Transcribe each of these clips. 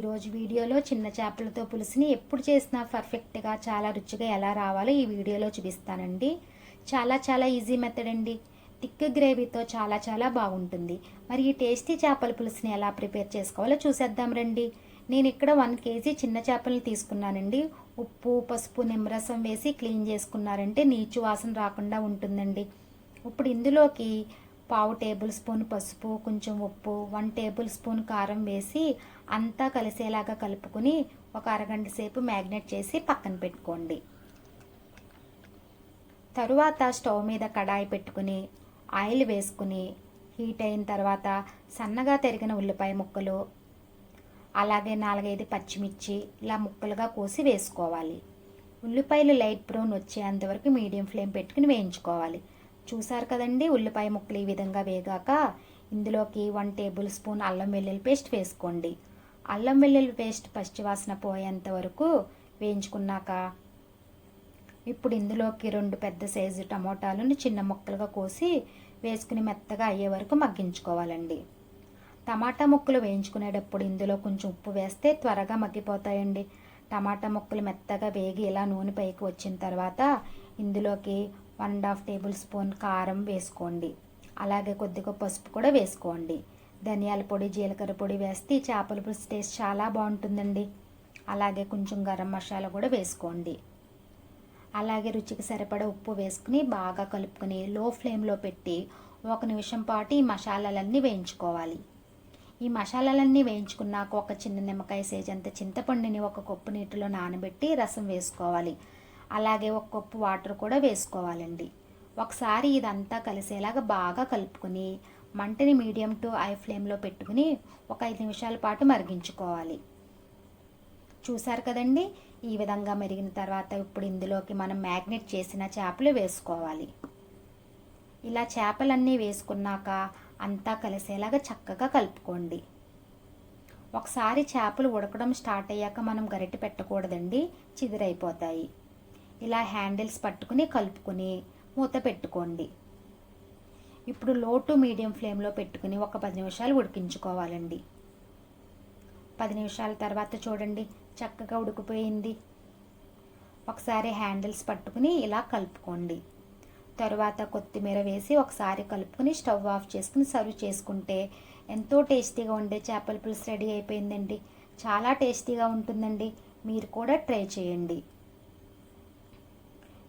ఈరోజు వీడియోలో చిన్న చేపలతో పులుసుని ఎప్పుడు చేసినా పర్ఫెక్ట్గా చాలా రుచిగా ఎలా రావాలో ఈ వీడియోలో చూపిస్తానండి. చాలా చాలా ఈజీ మెథడ్ అండి. థిక్ గ్రేవీతో చాలా చాలా బాగుంటుంది. మరి ఈ టేస్టీ చేపల పులుసుని ఎలా ప్రిపేర్ చేసుకోవాలో చూసేద్దాం రండి. నేను ఇక్కడ వన్ కేజీ చిన్న చేపలను తీసుకున్నానండి. ఉప్పు పసుపు నిమ్మరసం వేసి క్లీన్ చేసుకున్నారంటే నీచు వాసన రాకుండా ఉంటుందండి. ఇప్పుడు ఇందులోకి పావు టేబుల్ స్పూన్ పసుపు కొంచెం ఉప్పు వన్ టేబుల్ స్పూన్ కారం వేసి అంతా కలిసేలాగా కలుపుకొని ఒక అరగంట సేపు మ్యాగ్నెట్ చేసి పక్కన పెట్టుకోండి. తరువాత స్టవ్ మీద కడాయి పెట్టుకుని ఆయిల్ వేసుకుని హీట్ అయిన తర్వాత సన్నగా తరిగిన ఉల్లిపాయ ముక్కలు అలాగే నాలుగైదు పచ్చిమిర్చి ఇలా ముక్కలుగా కోసి వేసుకోవాలి. ఉల్లిపాయలు లైట్ బ్రౌన్ వచ్చేంతవరకు మీడియం ఫ్లేమ్ పెట్టుకుని వేయించుకోవాలి. చూసారు కదండి ఉల్లిపాయ ముక్కలు ఈ విధంగా వేగాక ఇందులోకి వన్ టేబుల్ స్పూన్ అల్లం వెల్లుల్లి పేస్ట్ వేసుకోండి. అల్లం వెల్లుల్లి పేస్ట్ పచ్చివాసన పోయేంత వరకు వేయించుకున్నాక ఇప్పుడు ఇందులోకి రెండు పెద్ద సైజు టమోటాలను చిన్న ముక్కలుగా కోసి వేసుకుని మెత్తగా అయ్యే వరకు మగ్గించుకోవాలండి. టమాటా ముక్కలు వేయించుకునేటప్పుడు ఇందులో కొంచెం ఉప్పు వేస్తే త్వరగా మగ్గిపోతాయండి. టమాటా ముక్కలు మెత్తగా వేగి ఇలా నూనె పైకి వచ్చిన తర్వాత ఇందులోకి one and half tablespoon కారం వేసుకోండి. అలాగే కొద్దిగా పసుపు కూడా వేసుకోండి. ధనియాల పొడి జీలకర్ర పొడి వేస్తే చేపల పులుసు టేస్ట్ చాలా బాగుంటుందండి. అలాగే కొంచెం గరం మసాలా కూడా వేసుకోండి. అలాగే రుచికి సరిపడ ఉప్పు వేసుకుని బాగా కలుపుకొని లో ఫ్లేమ్లో పెట్టి ఒక నిమిషం పాటు ఈ మసాలాలన్నీ వేయించుకోవాలి. ఈ మసాలాలన్నీ వేయించుకున్నాక ఒక చిన్న నిమ్మకాయ సేజంత చింతపండుని ఒక కప్పు నీటిలో నానబెట్టి రసం వేసుకోవాలి. అలాగే ఒక కప్పు వాటర్ కూడా వేసుకోవాలండి. ఒకసారి ఇదంతా కలిసేలాగా బాగా కలుపుకొని మంటని మీడియం టు హై ఫ్లేమ్లో పెట్టుకుని ఒక ఐదు నిమిషాల పాటు మరిగించుకోవాలి. చూసారు కదండి? ఈ విధంగా మెరిగిన తర్వాత ఇప్పుడు ఇందులోకి మనం మ్యాగ్నెట్ చేసిన చేపలు వేసుకోవాలి. ఇలా చేపలన్నీ వేసుకున్నాక అంతా కలిసేలాగా చక్కగా కలుపుకోండి. ఒకసారి చేపలు ఉడకడం స్టార్ట్ అయ్యాక మనం గరిటె పెట్టకూడదండి. చిదిరైపోతాయి ఇలా హ్యాండిల్స్ పట్టుకుని కలుపుకుని మూత పెట్టుకోండి. ఇప్పుడు లో టు మీడియం ఫ్లేమ్లో పెట్టుకుని ఒక పది నిమిషాలు ఉడికించుకోవాలండి. పది నిమిషాల తర్వాత చూడండి చక్కగా ఉడికిపోయింది. ఒకసారి హ్యాండిల్స్ పట్టుకుని ఇలా కలుపుకోండి. తర్వాత కొత్తిమీర వేసి ఒకసారి కలుపుకొని స్టవ్ ఆఫ్ చేసుకుని సర్వ్ చేసుకుంటే ఎంతో టేస్టీగా ఉండే చేపల పులుసు రెడీ అయిపోయిందండి. చాలా టేస్టీగా ఉంటుందండి. మీరు కూడా ట్రై చేయండి.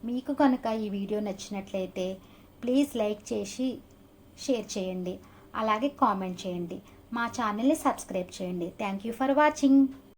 మీకు కనుక ఈ వీడియో నచ్చినట్లయితే ప్లీజ్ లైక్ చేసి షేర్ చేయండి. అలాగే కామెంట్ చేయండి. మా ఛానల్ని సబ్స్క్రైబ్ చేయండి. Thank you for watching.